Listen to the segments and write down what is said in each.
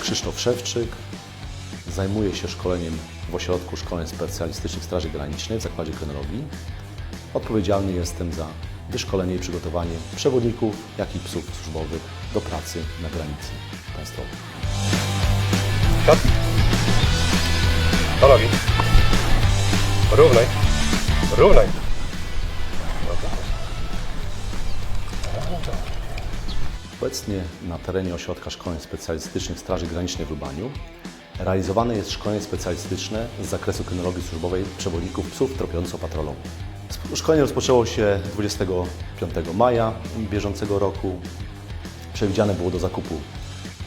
Krzysztof Szewczyk. Zajmuję się szkoleniem w Ośrodku Szkoleń Specjalistycznych Straży Granicznej w Zakładzie Krynologii. Odpowiedzialny jestem za wyszkolenie i przygotowanie przewodników, jak i psów służbowych do pracy na granicy państwowej. Kat. Do nogi. Równaj. Równaj. Obecnie na terenie Ośrodka Szkoleń Specjalistycznych Straży Granicznej w Lubaniu realizowane jest szkolenie specjalistyczne z zakresu kynologii służbowej przewodników psów tropiąco-patrolowych. Szkolenie rozpoczęło się 25 maja bieżącego roku. Przewidziane było do zakupu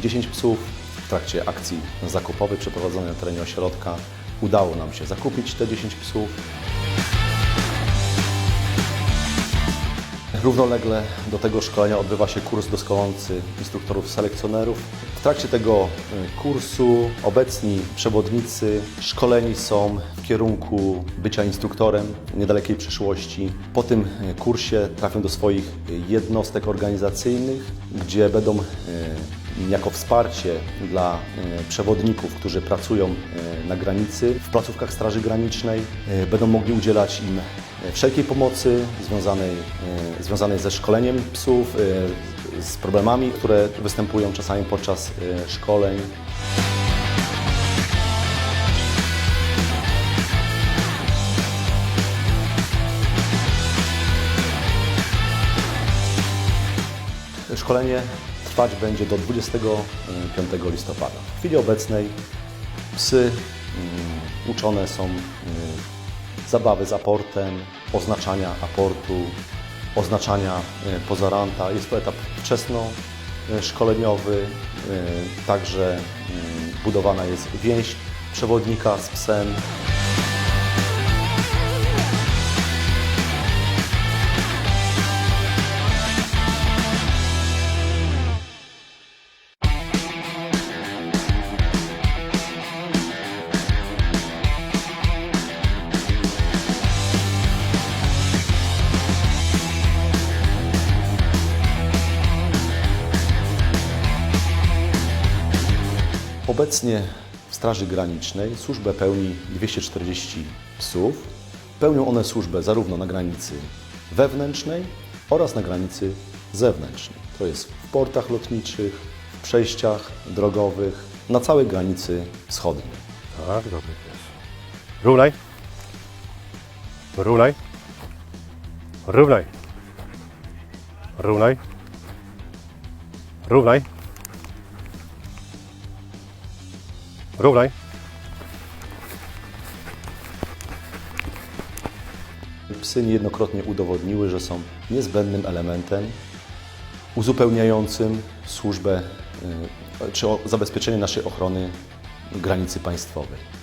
10 psów. W trakcie akcji zakupowej przeprowadzonej na terenie ośrodka udało nam się zakupić te 10 psów. Równolegle do tego szkolenia odbywa się kurs doskonalący instruktorów selekcjonerów. W trakcie tego y, kursu obecni przewodnicy szkoleni są w kierunku bycia instruktorem w niedalekiej przyszłości. Po tym y, kursie trafią do swoich y, jednostek organizacyjnych, gdzie będą jako wsparcie dla y, przewodników, którzy pracują y, na granicy w placówkach Straży Granicznej, y, będą mogli udzielać im wszelkiej pomocy związanej, związanej ze szkoleniem psów, z problemami, które występują czasami podczas szkoleń. Szkolenie trwać będzie do 25 listopada. W chwili obecnej psy mm, uczone są mm, zabawy z aportem, oznaczania aportu, oznaczania y, pozoranta. Jest to etap wczesno-szkoleniowy, y, także mm, budowana jest więź przewodnika z psem. Obecnie w Straży Granicznej służbę pełni 240 psów. Pełnią one służbę zarówno na granicy wewnętrznej oraz na granicy zewnętrznej. To jest w portach lotniczych, w przejściach drogowych, na całej granicy wschodniej. Tak, dobry pies. Równaj. Równaj. Równaj. Równaj. Równaj. Równaj. Psy niejednokrotnie udowodniły, że są niezbędnym elementem uzupełniającym służbę y, czy zabezpieczenie naszej ochrony granicy państwowej.